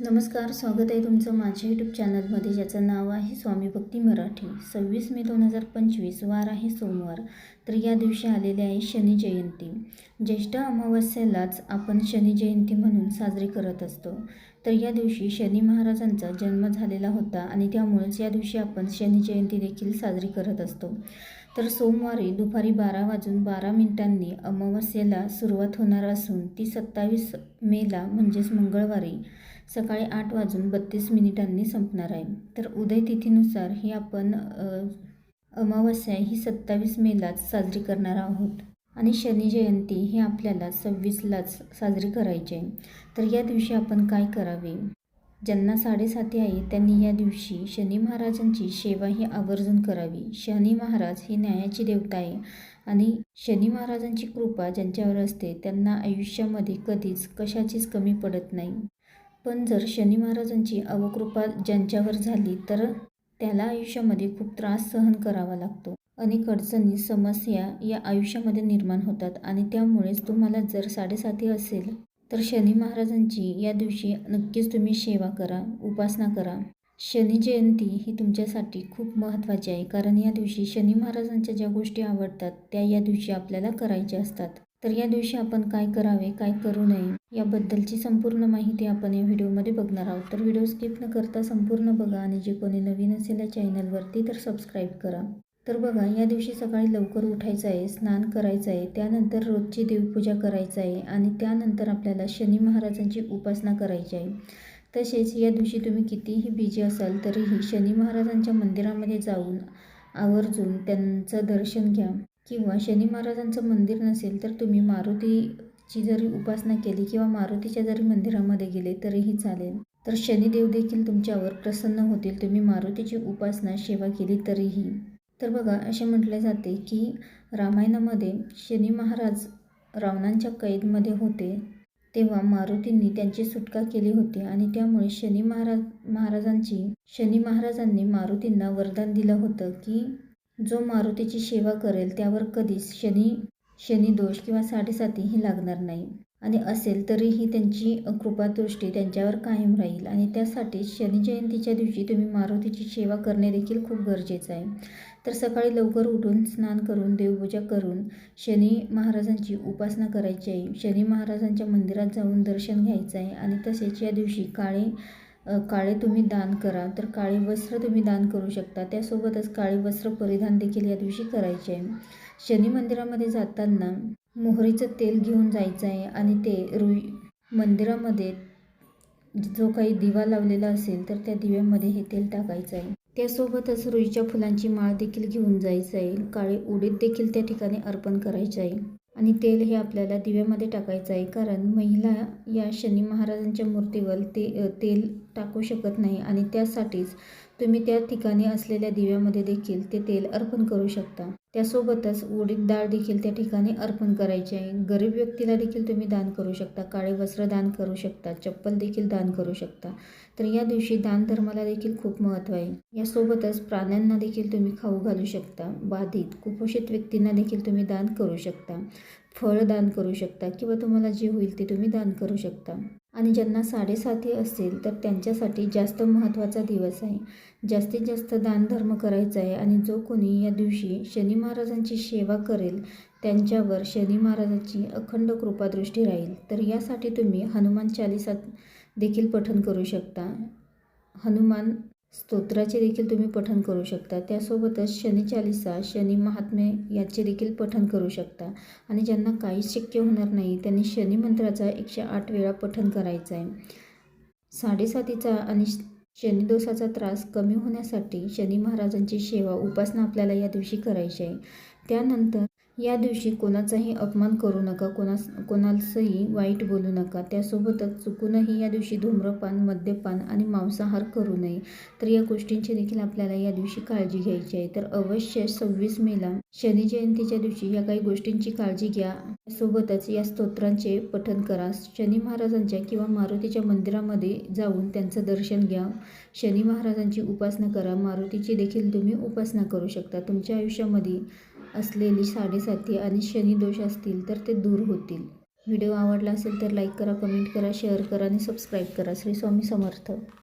नमस्कार स्वागत आहे तुमचं माझ्या यूट्यूब चॅनलमध्ये ज्याचं नाव आहे स्वामी भक्ती मराठी. सव्वीस मे दोन हजार पंचवीस वार आहे सोमवार. तर या दिवशी आलेले आहे शनी जयंती. ज्येष्ठ अमावस्येलाच आपण शनी जयंती म्हणून साजरी करत असतो. तर या दिवशी शनी महाराजांचा जन्म झालेला होता आणि त्यामुळेच या दिवशी आपण शनी जयंती देखील साजरी करत असतो. तर सोमवारी दुपारी बारा वाजून बारा मिनिटांनी अमावस्येला सुरुवात होणार असून ती सत्तावीस मेला म्हणजेच मंगळवारी सकाळी आठ वाजून बत्तीस मिनिटांनी संपणार आहे. तर उदय तिथीनुसार ही आपण अमावस्या ही सत्तावीस मेलाच साजरी करणार आहोत. आणि शनी जयंती ही आपल्याला सव्वीसलाच साजरी करायची आहे. तर या दिवशी आपण काय करावे? ज्यांना साडेसाती आहे त्यांनी या दिवशी शनी महाराजांची सेवा ही आवर्जून करावी. शनी महाराज ही न्यायाची देवता आहे आणि शनी महाराजांची कृपा ज्यांच्यावर असते त्यांना आयुष्यामध्ये कधीच कशाचीच कमी पडत नाही. पण जर शनी महाराजांची अवकृपा ज्यांच्यावर झाली तर त्याला आयुष्यामध्ये खूप त्रास सहन करावा लागतो. अनेक अडचणी समस्या या आयुष्यामध्ये निर्माण होतात आणि त्यामुळेच तुम्हाला जर साडेसाती असेल तर शनी महाराजांची या दिवशी नक्कीच तुम्ही सेवा करा उपासना करा. शनी जयंती ही तुमच्यासाठी खूप महत्त्वाची आहे कारण या दिवशी शनी महाराजांच्या ज्या गोष्टी आवडतात त्या या दिवशी आपल्याला करायच्या असतात. तर या दिवशी आपण काय करावे काय करू नये याबद्दलची संपूर्ण माहिती आपण या व्हिडिओमध्ये बघणार आहोत. तर व्हिडिओ स्किप न करता संपूर्ण बघा आणि जे कोणी नवीन असेल या चॅनलवरती तर सबस्क्राईब करा. तर बघा या दिवशी सकाळी लवकर उठायचं आहे स्नान करायचं आहे त्यानंतर रोजची देवपूजा करायचं आहे आणि त्यानंतर आपल्याला शनी महाराजांची उपासना करायची आहे. तसेच या दिवशी तुम्ही कितीही बिझी असाल तरीही शनी महाराजांच्या मंदिरामध्ये जाऊन आवर्जून त्यांचं दर्शन घ्या. किंवा शनी महाराजांचं मंदिर नसेल तर तुम्ही मारुतीची जरी उपासना केली किंवा मारुतीच्या जरी मंदिरामध्ये गेले तरीही चालेल. तर शनिदेव देखील तुमच्यावर प्रसन्न होतील. तुम्ही मारुतीची उपासना सेवा केली तरीही. तर बघा असे म्हटले जाते की रामायणामध्ये शनी महाराज रावणांच्या कैदमध्ये होते तेव्हा मारुतींनी त्यांची सुटका केली होती आणि त्यामुळे शनी महाराज महाराजांची शनी महाराजांनी मारुतींना वरदान दिलं होतं की जो मारुतीची सेवा करेल त्यावर कधीच शनी शनी दोष किंवा साडेसाती ही लागणार नाही. आणि असेल तरीही त्यांची कृपादृष्टी त्यांच्यावर कायम राहील. आणि त्यासाठी शनिजयंतीच्या दिवशी तुम्ही मारुतीची सेवा करणे देखील खूप गरजेचं आहे. तर सकाळी लवकर उठून स्नान करून देवपूजा करून शनी महाराजांची उपासना करायची आहे. शनी महाराजांच्या मंदिरात जाऊन दर्शन घ्यायचं आहे आणि तसेच या दिवशी काळे काळे तुम्ही दान करा. तर काळे वस्त्र तुम्ही दान करू शकता. त्यासोबतच काळे वस्त्र परिधान देखील या दिवशी करायचे आहे. शनी मंदिरामध्ये जाताना मोहरीचं तेल घेऊन जायचं आहे आणि ते रुई मंदिरामध्ये जो काही दिवा लावलेला असेल तर त्या दिव्यामध्ये हे तेल टाकायचं आहे त्यासोबतच रुईच्या फुलांची माळ देखील घेऊन जायचं आहे काळे उडीद देखील त्या ठिकाणी अर्पण करायचे आहे आणि तेल हे आपल्याला दिव्यामध्ये टाकायचं आहे कारण महिला या शनी महाराजांच्या मूर्तीवर ते तेल टाकू शकत नाही आणि त्यासाठीच तुम्ही त्या ठिकाणी असलेल्या दिव्यामध्ये देखील ते तेल अर्पण करू शकता. त्यासोबतच उडीद डाळ देखील त्या ठिकाणी अर्पण करायची आहे. गरीब व्यक्तीला देखील तुम्ही दान करू शकता. काळे वस्त्र दान करू शकता. चप्पल देखील दान करू शकता. तर या दिवशी दान धर्माला देखील खूप महत्त्व आहे. यासोबतच प्राण्यांना देखील तुम्ही खाऊ घालू शकता. बाधित कुपोषित व्यक्तींना देखील तुम्ही दान करू शकता. फळ दान करू शकता किंवा तुम्हाला जे होईल ते तुम्ही दान करू शकता. आणि ज्यांना साडेसाती असतील तर त्यांच्यासाठी जास्त महत्त्वाचा दिवस आहे. जास्तीत जास्त दानधर्म करायचा आहे आणि जो कोणी या दिवशी शनी महाराजांची सेवा करेल त्यांच्यावर शनी महाराजांची अखंड कृपादृष्टी राहील. तर यासाठी तुम्ही हनुमान चालिसा देखील पठण करू शकता. हनुमान स्तोत्राचे देखील तुम्ही पठण करू शकता. त्यासोबतच शनी चालिसा शनी महात्मे याचे देखील पठण करू शकता. आणि ज्यांना काहीच शक्य होणार नाही त्यांनी शनी मंत्राचा एकशे आठ वेळा पठण करायचं आहे. साडेसातीचा आणि शनिदोषाचा त्रास कमी होण्यासाठी शनी महाराजांची सेवा उपासना आपल्याला या दिवशी करायची आहे. त्यानंतर या दिवशी कोणाचाही अपमान करू नका कोणास कोणाचंही वाईट बोलू नका. त्यासोबतच चुकूनही या दिवशी धूम्रपान मद्यपान आणि मांसाहार करू नये. तर या गोष्टींची देखील आपल्याला या दिवशी काळजी घ्यायची आहे. तर अवश्य सव्वीस मेला शनी जयंतीच्या दिवशी या काही गोष्टींची काळजी घ्या. सोबतच या स्तोत्रांचे पठन करा. शनी महाराजांच्या किंवा मारुतीच्या मंदिरामध्ये जाऊन त्यांचं दर्शन घ्या. शनी महाराजांची उपासना करा. मारुतीची देखील तुम्ही उपासना करू शकता. तुमच्या आयुष्यामध्ये असलेली साडेसाती आणि शनिदोष असतील तर ते दूर होतील. व्हिडिओ आवडला असेल तर लाईक करा कमेंट करा शेअर करा आणि सबस्क्राईब करा. श्री स्वामी समर्थ.